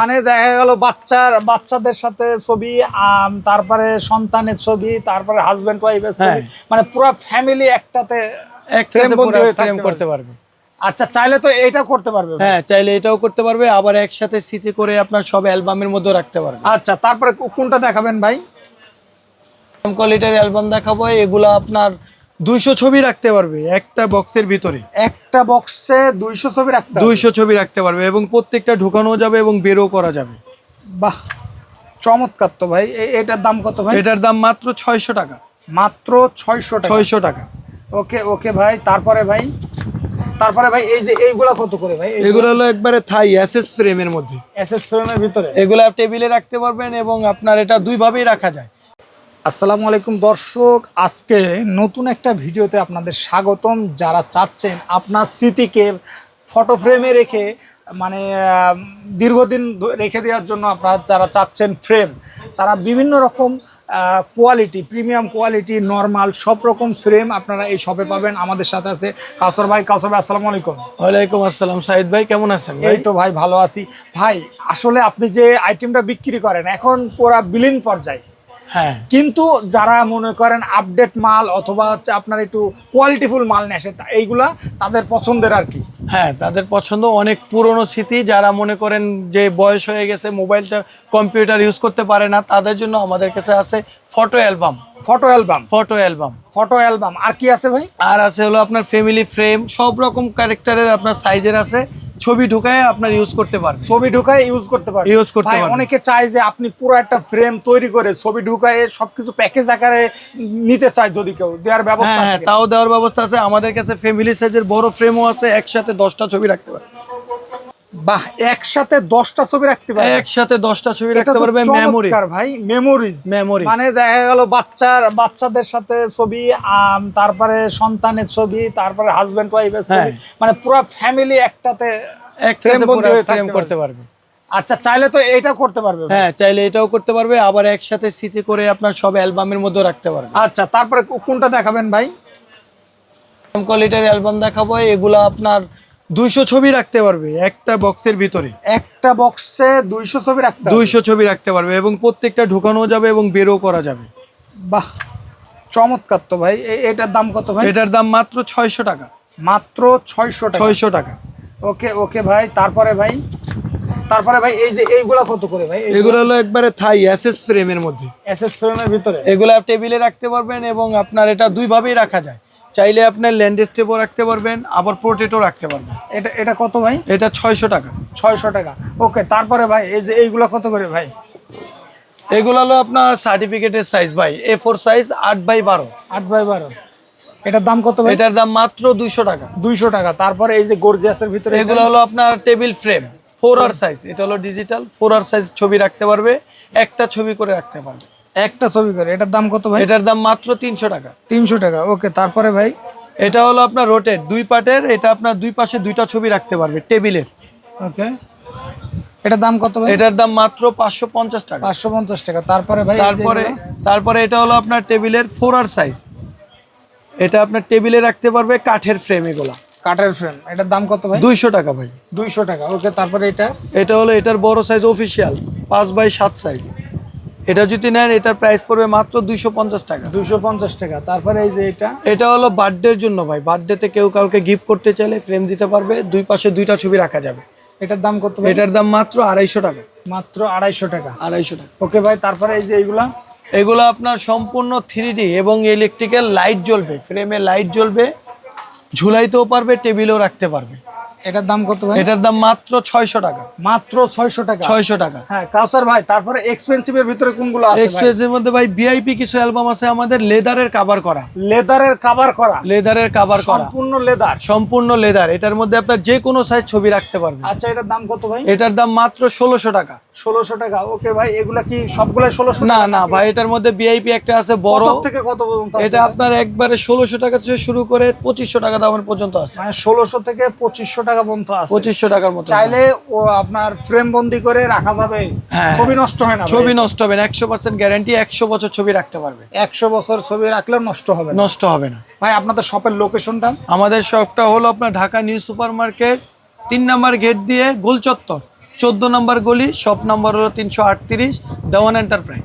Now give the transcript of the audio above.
মানে দেখা গেল বাচ্চার বাচ্চাদের সাথে ছবি তারপরে সন্তানের ছবি তারপরে হাজবেন্ড ওয়াইফের ছবি হ্যাঁ। মানে পুরো ফ্যামিলি একটাতে ফ্রেম করতে পারবে। আচ্ছা চাইলে তো এটা করতে পারবে হ্যাঁ চাইলে এটাও করতে পারবে আবার একসাথে স্মৃতি করে আপনার সব অ্যালবামের মধ্যে রাখতে পারবে। আচ্ছা তারপরে কোনটা দেখাবেন ভাই? কোয়ালিটির অ্যালবাম দেখাবো এগুলো আপনার দুইশো ছবি রাখতে পারবে একটা বক্সের ভিতরে। একটা বক্সে দুইশো ছবি রাখতে দুইশো ছবি রাখতে পারবে এবং প্রত্যেকটা ঢুকানো যাবে এবং বেরও করা যাবে। বাহ চমৎকার তো ভাই। এটার দাম কত ভাই? এটার দাম মাত্র ছয়শো টাকা। মাত্র ছয়শো ছয়শো টাকা। ওকে ওকে ভাই তারপরে ভাই? তারপরে ভাই এই যে এইগুলা কত করে ভাই? এগুলো হলো একবারে থাই অ্যাসেস ফ্রেমের মধ্যে। এসএস ফ্রেমের ভিতরে? এগুলো টেবিলে রাখতে পারবেন এবং আপনার এটা দুইভাবেই রাখা যায়। আসসালামু আলাইকুম দর্শক আজকে নতুন একটা ভিডিওতে আপনাদের স্বাগতম। যারা চাচ্ছেন আপনার স্মৃতিকে ফটো ফ্রেমে রেখে মানে দীর্ঘদিন রেখে দেওয়ার জন্য আপনারা যারা চাচ্ছেন ফ্রেম তারা বিভিন্ন রকম কোয়ালিটি প্রিমিয়াম কোয়ালিটি নর্মাল সব রকম ফ্রেম আপনারা এই শপে পাবেন। আমাদের সাথে আছে কাসর ভাই। কাসর ভাই আসসালামু আলাইকুম। ওয়ালাইকুম আসসালাম। সাইদ ভাই কেমন আছেন এই তো ভাই ভালো আছি। ভাই আসলে আপনি যে আইটেমটা বিক্রি করেন এখন পুরা বিলীন পর্যায়ে। হ্যাঁ। কিন্তু যারা মনে করেন আপডেট মাল অথবা হচ্ছে আপনার একটু কোয়ালিটিফুল মাল নেসে তা- এইগুলা তাদের পছন্দের আর কি? হ্যাঁ তাদের পছন্দ অনেক পুরনো স্মৃতি যারা মনে করেন যে বয়স হয়ে গেছে মোবাইলটা কম্পিউটার ইউজ করতে পারে না তাদের জন্য আমাদের কাছে আছে photo album photo album photo album photo album আর কি আছে ভাই? আর আছে হলো আপনার ফ্যামিলি ফ্রেম সব রকম ক্যারেক্টারের আপনার সাইজের আছে। ছবি ঢুকায় আপনার ইউজ করতে পারবে ছবি ঢুকায় ইউজ করতে পারবে ইউজ করতে পারবে। অনেকে চায় যে আপনি পুরো একটা ফ্রেম তৈরি করে ছবি ঢুকায় সবকিছু প্যাকেজ আকারে নিতে চায় যদি কেউ দেওয়ার ব্যবস্থা হ্যাঁ আছে হ্যাঁ তাও দেওয়ার ব্যবস্থা আছে। আমাদের কাছে ফ্যামিলি সাইজের বড় ফ্রেমও আছে একসাথে দশটা ছবি রাখতে পারবে বাহ একসাথে দশটা ছবি রাখতে পারবে একসাথে দশটা ছবি রাখতে পারবে মেমোরি ভাই মেমোরিজ মেমোরি মানে দেখা গেল বাচ্চার বাচ্চাদের সাথে ছবি তারপরে সন্তানের ছবি তারপরে হাজবেন্ড ওয়াইফের ছবি। হ্যাঁ। মানে পুরো ফ্যামিলি একটাতে ফ্রেম করতে পারবে। আচ্ছা চাইলে তো এটা করতে পারবে হ্যাঁ চাইলে এটাও করতে পারবে আবার একসাথে স্মৃতি করে আপনার সব অ্যালবামের মধ্যে রাখতে পারবে। আচ্ছা তারপরে কোনটা দেখাবেন ভাই? কোয়ালিটির অ্যালবাম দেখাবো এগুলো আপনার দুইশো ছবি রাখতে পারবে একটা বক্সের ভিতরে। একটা বক্সে দুইশো ছবি রাখতে দুইশো ছবি রাখতে পারবে এবং প্রত্যেকটা ঢুকানো যাবে এবং বেরও করা যাবে। বাহ চমৎকার তো ভাই। এটার দাম কত ভাই? এটার দাম মাত্র ছয়শো টাকা। মাত্র ছয়শো ছয়শো টাকা। ওকে ওকে ভাই তারপরে ভাই? তারপরে ভাই এই যে এইগুলা কত করে ভাই? এগুলো হলো একবারে থাই অ্যাসেস ফ্রেমের মধ্যে। এসএস ফ্রেমের ভিতরে? এগুলো টেবিলে রাখতে পারবেন এবং আপনার এটা দুইভাবেই রাখা যায়। চাইলে আপনার ল্যান্ডস্কেপও রাখতে পারবেন আবার পোর্ট্রেটও রাখতে পারবেন। এটা এটা কত ভাই? এটা ছয়শো টাকা। ছয়শো টাকা। ওকে তারপরে ভাই এই যে এইগুলা কত করে ভাই? এগুলো হলো আপনার সার্টিফিকেটের সাইজ ভাই এ ফোর সাইজ আট বাই বারো। আট বাই বারো। এটার দাম কত ভাই? এটার দাম মাত্র দুইশো টাকা। দুইশো টাকা। তারপরে এই যে গর্জিয়াসের ভিতরে এগুলো হলো আপনার table frame four R size এটা হলো ডিজিটাল ফোর আর সাইজ ছবি রাখতে পারবে একটা ছবি করে রাখতে পারবে। একটা ছবি করে। এটার দাম কত ভাই? এটার দাম মাত্র তিনশো টাকা। তিনশো টাকা। ওকে তারপরে ভাই? এটা হলো আপনার রোটেট দুই পার্টের এটা আপনার দুই পাশে দুইটা ছবি রাখতে পারবে টেবিলের। ওকে। এটার দাম কত ভাই? এটার দাম মাত্র পাঁচশো পঞ্চাশ টাকা। পাঁচশো পঞ্চাশ টাকা। তারপরে ভাই তারপরে তারপরে এটা হলো আপনার টেবিলের ফোর আর সাইজ এটা আপনার টেবিলে রাখতে পারবে কাঠের ফ্রেম এগুলা। কাঠের ফ্রেম এটার দাম কত ভাই? দুইশো টাকা ভাই। দুইশো টাকা। ওকে তারপরে এটা? এটা হলো এটার বড় সাইজ অফিসিয়াল পাঁচ বাই সাত সাইজ এটা যদি নেন এটার প্রাইস পড়বে মাত্র দুইশো পঞ্চাশ টাকা। দুইশো পঞ্চাশ টাকা। তারপরে এই যে এটা? এটা হলো বার্থডের জন্য ভাই। বার্থডেতে কেউ কাউকে গিফট করতে চাইলে ফ্রেম দিতে পারবে। দুই পাশে দুইটা ছবি রাখা যাবে। এটার দাম কত ভাই? এটার দাম মাত্র আড়াইশো টাকা। মাত্র আড়াইশো টাকা। আড়াইশো টাকা। ওকে ভাই তারপরে এই যে এইগুলা? এগুলো আপনার সম্পূর্ণ থ্রি এবং ইলেকট্রিক্যাল লাইট জ্বলবে ফ্রেমে লাইট জ্বলবে ঝুলাইতেও পারবে টেবিলেও রাখতে পারবে। এটার দাম কত ভাই? এটার দাম মাত্র ছয়শো টাকা। মাত্র ছয়শো টাকা? ছয়শো টাকা। হ্যাঁ কাউসার ভাই তারপরে এক্সপেন্সিভের ভিতরে কোনগুলো আছে এক্সপ্রেসের মধ্যে ভাই ভিআইপি কিছু অ্যালবাম আছে আমাদের লেদারের কাভার করা। লেদারের কভার করা? লেদারের কাভার করা। সম্পূর্ণ লেদার সম্পূর্ণ লেদার এটার মধ্যে আপনার যে কোনো সাইজ ছবি রাখতে পারবেন। আচ্ছা এটার দাম কত ভাই? এটার দাম মাত্র ষোলোশো টাকা। ষোলোশো টাকা। ওকে ভাই এগুলা কি সবগুলাই ষোলোশো না না ভাই এটার মধ্যে ভিআইপি একটা আছে বড়। থেকে কত পর্যন্ত এটা আপনার একবারে ষোলোশো টাকা থেকে শুরু করে পঁচিশশো টাকা দামের পর্যন্ত আছে। মানে ষোলোশো থেকে পঁচিশশো টাকা পর্যন্ত আছে। পঁচিশশো টাকার মতো চাইলে ও আপনার ফ্রেম বন্দি করে রাখা যাবে। হ্যাঁ। ছবি নষ্ট হয় না ছবি নষ্ট হবে না একশো পার্সেন্ট গ্যারান্টি একশো বছর ছবি রাখতে পারবে। একশো বছর ছবি রাখলেও নষ্ট হবে নষ্ট হবে না। ভাই আপনাদের শপের লোকেশনটা আমাদের শপটা হলো আপনার ঢাকা নিউ সুপার মার্কেট তিন নাম্বার গেট দিয়ে গোল চত্বর চোদ্দ নম্বর গলি শপ নম্বর হলো তিনশো আটত্রিশ দেওয়ান এন্টারপ্রাইজ।